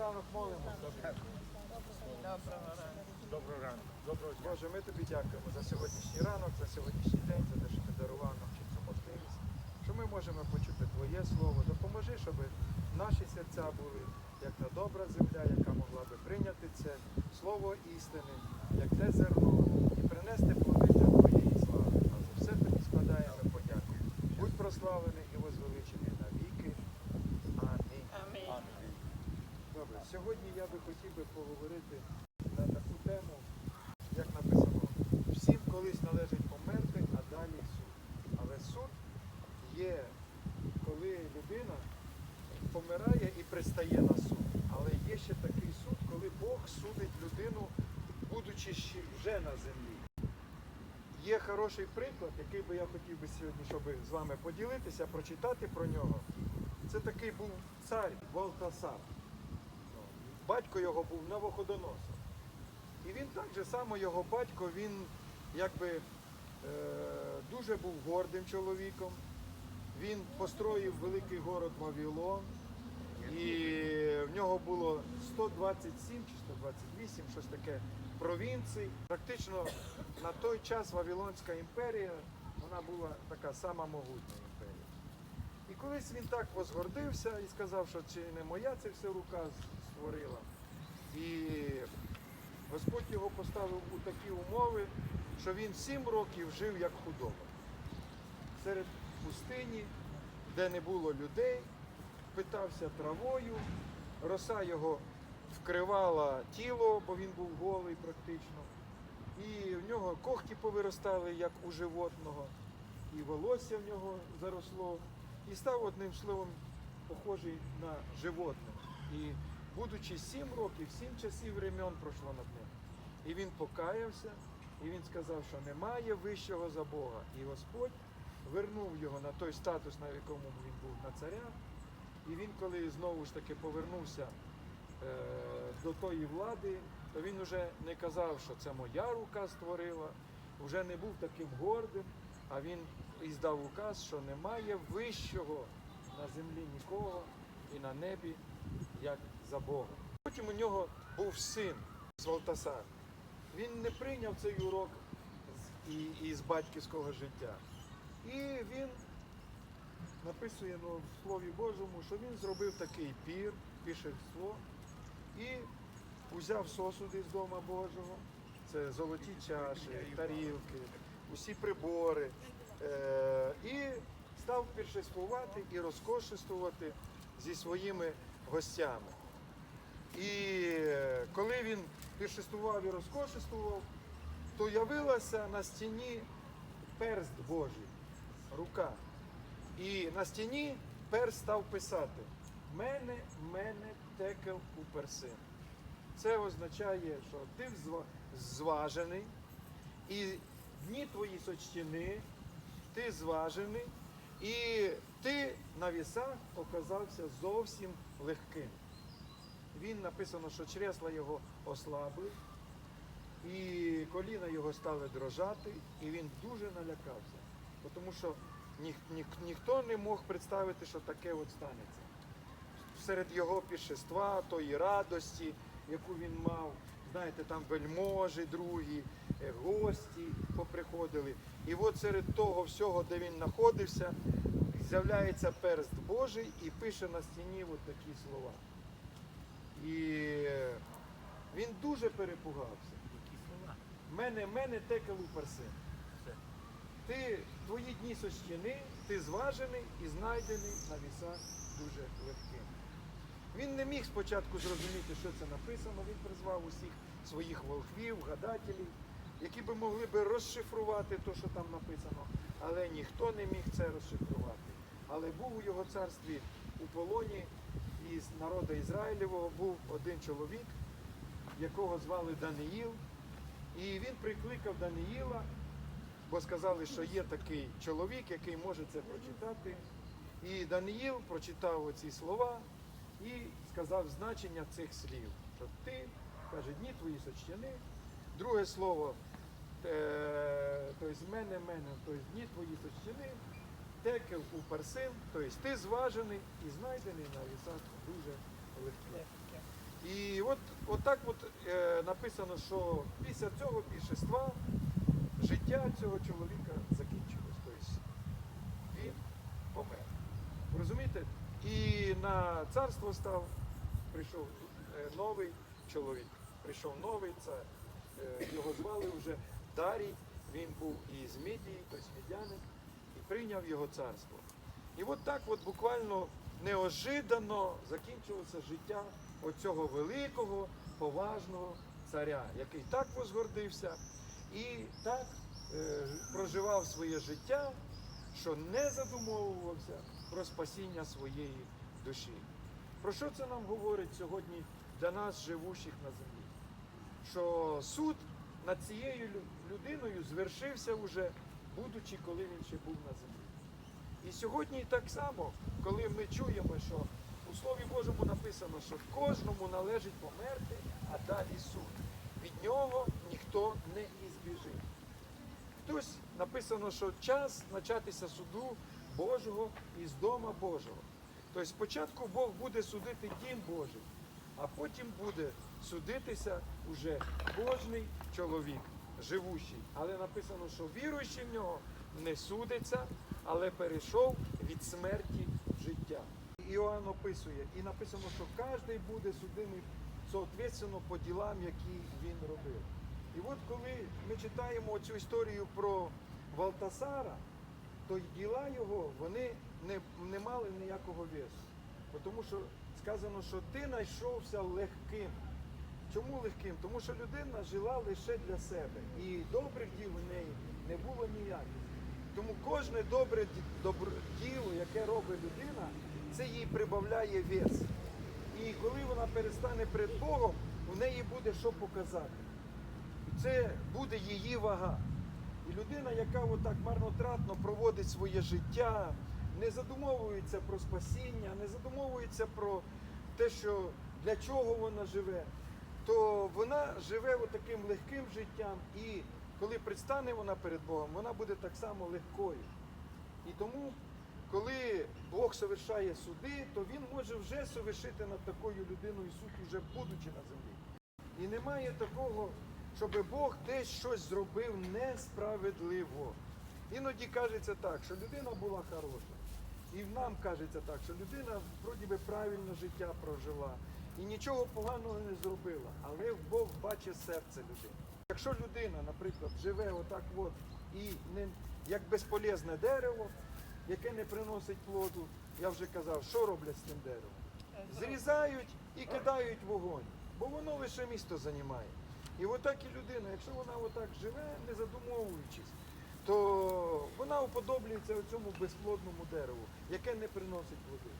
ранок молимо. Доброго ранку. Доброго дня. Боже, ми тобі дякуємо за сьогоднішній ранок, за сьогоднішній день, за те, що ти дарував нам цю можливість, що ми можемо почути Твоє Слово. Допоможи, щоб наші серця були як та добра земля, яка могла би прийняти це слово істини, як те зерно, і принести плоди для Твоєї слави. А за все тобі складаємо подяку. Будь прославлений і возвеличений на віки. Амінь. Амінь. Добре, сьогодні я би хотів би поговорити на таку тему, як написано, всім колись належить померти, а далі суд. Але суд є, коли людина помирає і пристає на суд. Але є ще такий суд, коли Бог судить людину, будучи ще вже на землі. Є хороший приклад, який би я хотів би сьогодні, щоб з вами поділитися, прочитати про нього. Це такий був цар Валтасар. Батько його був Навуходоносор. І він так же само, його батько, він якби е, дуже був гордим чоловіком. Він построїв великий город Вавилон. І в нього було 127 чи 128, щось таке провінцій. Практично на той час Вавилонська імперія, вона була така сама могутня імперія. І колись він так возгордився і сказав, що чи не моя це все рука створила. І Господь його поставив у такі умови, що він сім років жив як худоба. Серед пустині, де не було людей, питався травою, роса його вкривала тіло, бо він був голий практично. І в нього когті повиростали, як у животного, і волосся в нього заросло, і став одним словом похожий на животне. Будучи сім років, сім часів времен пройшло над ним. І він покаявся, і він сказав, що немає вищого за Бога. І Господь вернув його на той статус, на якому він був на царя. І він, коли знову ж таки повернувся е, до тої влади, то він вже не казав, що це моя рука створила, вже не був таким гордим, а він іздав указ, що немає вищого на землі нікого і на небі, як за Бога. Потім у нього був син Свалтасар. Він не прийняв цей урок з- із батьківського життя. І він написує ну, в Слові Божому, що він зробив такий пір, пішерство, і узяв сосуди з Дома Божого, це золоті чаші, тарілки, усі прибори, е, і став піршествувати і розкошествувати зі своїми гостями. І коли він піршествував і розкошествував, то явилася на стіні перст Божий, рука. І на стіні перст став писати Мене, мене текел у персин. Це означає, що ти зважений, і дні твої сочтені, ти зважений, і ти на вісах оказався зовсім легким. Він написано, що чресла його ослабли, і коліна його стали дрожати, і він дуже налякався. Тому що ніх, ніх, ніхто не мог представити, що таке от станеться. Серед його пішества, тої радості, яку він мав, знаєте, там вельможі другі, е, гості поприходили. І от серед того всього, де він знаходився, з'являється перст Божий і пише на стіні от такі слова. І він дуже перепугався. Які слова? Мене, мене текел у Ти, твої дні сочтені, ти зважений і знайдений на вісах дуже легким. Він не міг спочатку зрозуміти, що це написано. Він призвав усіх своїх волхвів, гадателів, які би могли би розшифрувати те, що там написано. Але ніхто не міг це розшифрувати. Але був у його царстві у полоні із народу Ізраїлевого був один чоловік, якого звали Даниїл. І він прикликав Даниїла, бо сказали, що є такий чоловік, який може це прочитати. І Даниїл прочитав оці слова і сказав значення цих слів. Що ти, каже, дні твої сочтені. Друге слово, тобто мене, мене, тобто дні твої сочтені, текел у парсин, тобто ти зважений і знайдений на вісах дуже легкий. І от, от так от, е, написано, що після цього більшества життя цього чоловіка закінчилось. Тобто він помер. Розумієте? І на царство став, прийшов е, новий чоловік. Прийшов новий цар. Е, Його звали вже Дарій. Він був із Мідії, тобто мідянин, прийняв його царство. І от так от буквально неожиданно закінчилося життя оцього великого, поважного царя, який так возгордився і так е, проживав своє життя, що не задумовувався про спасіння своєї душі. Про що це нам говорить сьогодні для нас, живущих на землі? Що суд над цією людиною звершився вже, будучи, коли він ще був на землі. І сьогодні так само, коли ми чуємо, що у Слові Божому написано, що кожному належить померти, а далі суд. Від нього ніхто не ізбіжить. Хтось написано, що час початися суду Божого із дома Божого. Тобто спочатку Бог буде судити дім Божий, а потім буде судитися уже кожний чоловік, живущий. Але написано, що віруючий в нього не судиться, але перейшов від смерті в життя. Іоанн описує, і написано, що кожен буде судимий соответственно по ділам, які він робив. І от коли ми читаємо цю історію про Валтасара, то діла його вони не, не мали ніякого весу. Тому що сказано, що ти знайшовся легким. Чому легким? Тому що людина жила лише для себе. І добрих діл у неї не було ніяких. Тому кожне добре діло, яке робить людина, це їй прибавляє вес. І коли вона перестане перед Богом, у неї буде що показати. Це буде її вага. І людина, яка отак марнотратно проводить своє життя, не задумовується про спасіння, не задумовується про те, що для чого вона живе, то вона живе таким легким життям, і коли предстане вона перед Богом, вона буде так само легкою. І тому, коли Бог совершає суди, то він може вже совершити над такою людиною суд, уже будучи на землі. І немає такого, щоб Бог десь щось зробив несправедливо. Іноді кажеться так, що людина була хороша. І нам кажеться так, що людина вроді би правильно життя прожила і нічого поганого не зробила. Але Бог бачить серце людини. Якщо людина, наприклад, живе отак от і не як безполезне дерево, яке не приносить плоду, я вже казав, що роблять з тим деревом? Зрізають і кидають вогонь, бо воно лише місто займає. І отак і людина, якщо вона отак живе, не задумовуючись, то вона уподоблюється цьому безплодному дереву, яке не приносить плоди.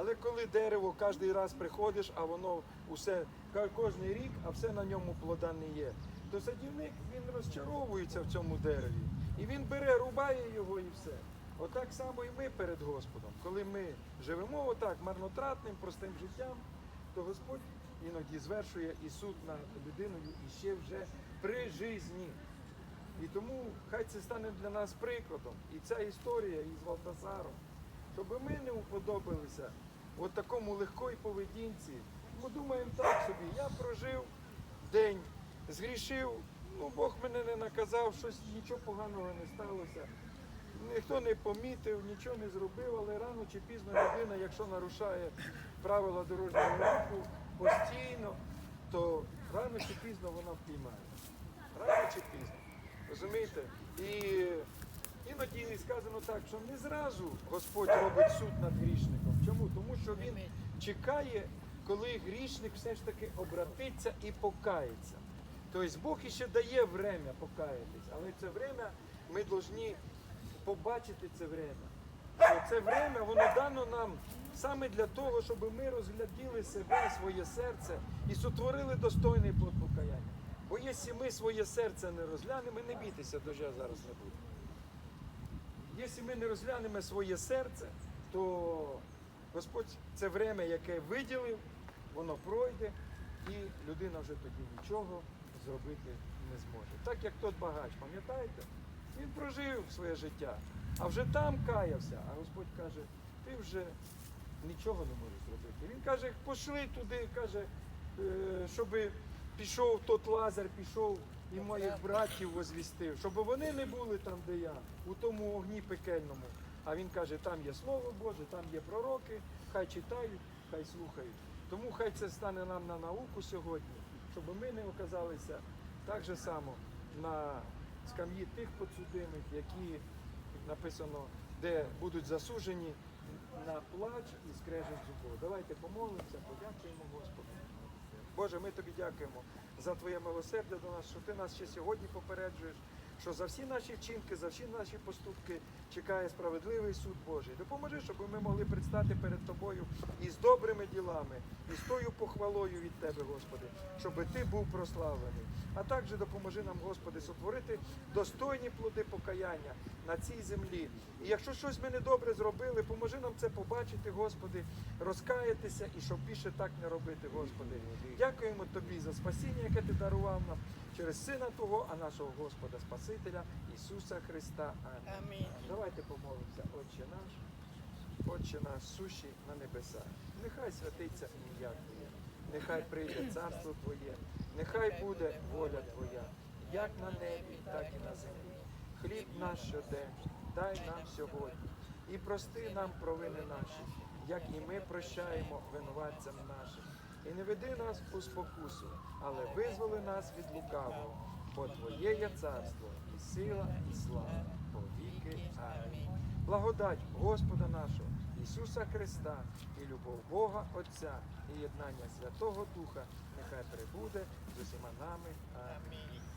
Але коли дерево кожен раз приходиш, а воно усе кожен рік, а все на ньому плода не є, то садівник він розчаровується в цьому дереві. І він бере, рубає його і все. Отак само і ми перед Господом. Коли ми живемо отак марнотратним, простим життям, то Господь іноді звершує і суд над людиною і ще вже при житті. І тому хай це стане для нас прикладом. І ця історія із Валтасаром, щоб ми не уподобилися от такому легкої поведінці. Ми думаємо так собі, я прожив день, згрішив, ну Бог мене не наказав, щось нічого поганого не сталося. Ніхто не помітив, нічого не зробив, але рано чи пізно людина, якщо нарушає правила дорожнього руху постійно, то рано чи пізно вона впіймає. Рано чи пізно. Розумієте? І іноді сказано так, що не зразу Господь робить суд над грішником. Чому? Тому що він чекає, коли грішник все ж таки обратиться і покається. Тобто Бог іще дає время покаятись, але це время ми повинні побачити це время. Це время воно дано нам саме для того, щоб ми розгляділи себе, своє серце і сотворили достойний плод покаяння. Бо якщо ми своє серце не розглянемо, не бійтеся, дождя зараз не буде. Якщо ми не розглянемо своє серце, то Господь це время, яке виділив, воно пройде, і людина вже тоді нічого зробити не зможе. Так як тот багач, пам'ятаєте? Він прожив своє життя, а вже там каявся, а Господь каже, ти вже нічого не можеш зробити. Він каже, пошли туди, каже, щоб пішов тот лазар, пішов і моїх братів возвістив, щоб вони не були там, де я, у тому огні пекельному. А він каже, там є Слово Боже, там є пророки, хай читають, хай слухають. Тому хай це стане нам на науку сьогодні, щоб ми не оказалися так же само на скам'ї тих подсудимих, які написано, де будуть засуджені на плач і скрежет зубов. Давайте помолимося, подякуємо Господу. Боже, ми тобі дякуємо за Твоє милосердя до нас, що ти нас ще сьогодні попереджуєш, що за всі наші вчинки, за всі наші поступки чекає справедливий суд Божий. Допоможи, щоб ми могли предстати перед тобою із добрими ділами, і з тою похвалою від Тебе, Господи, щоб Ти був прославлений. А також допоможи нам, Господи, сотворити достойні плоди покаяння на цій землі. І якщо щось ми недобре зробили, поможи нам це побачити, Господи, розкаятися і щоб більше так не робити, Господи. Дякуємо Тобі за спасіння, яке Ти дарував нам через Сина Твого, а нашого Господа Спасителя Ісуса Христа. Амінь. Амінь. Давайте помолимося, Отче наш, Отче наш, сущий на небесах. Нехай святиться ім'я Твоє, нехай прийде царство Твоє, нехай буде воля Твоя, як на небі, так і на землі. Хліб наш щоденний, дай нам сьогодні і прости нам провини наші, як і ми прощаємо винуватцям нашим. І не веди нас у спокусу, але визволи нас від лукавого, бо Твоє є царство, і сила, і слава, повіки. Амінь. Благодать Господа нашого, Ісуса Христа, і любов Бога Отця, і єднання Святого Духа, нехай прибуде з усіма нами. Амінь.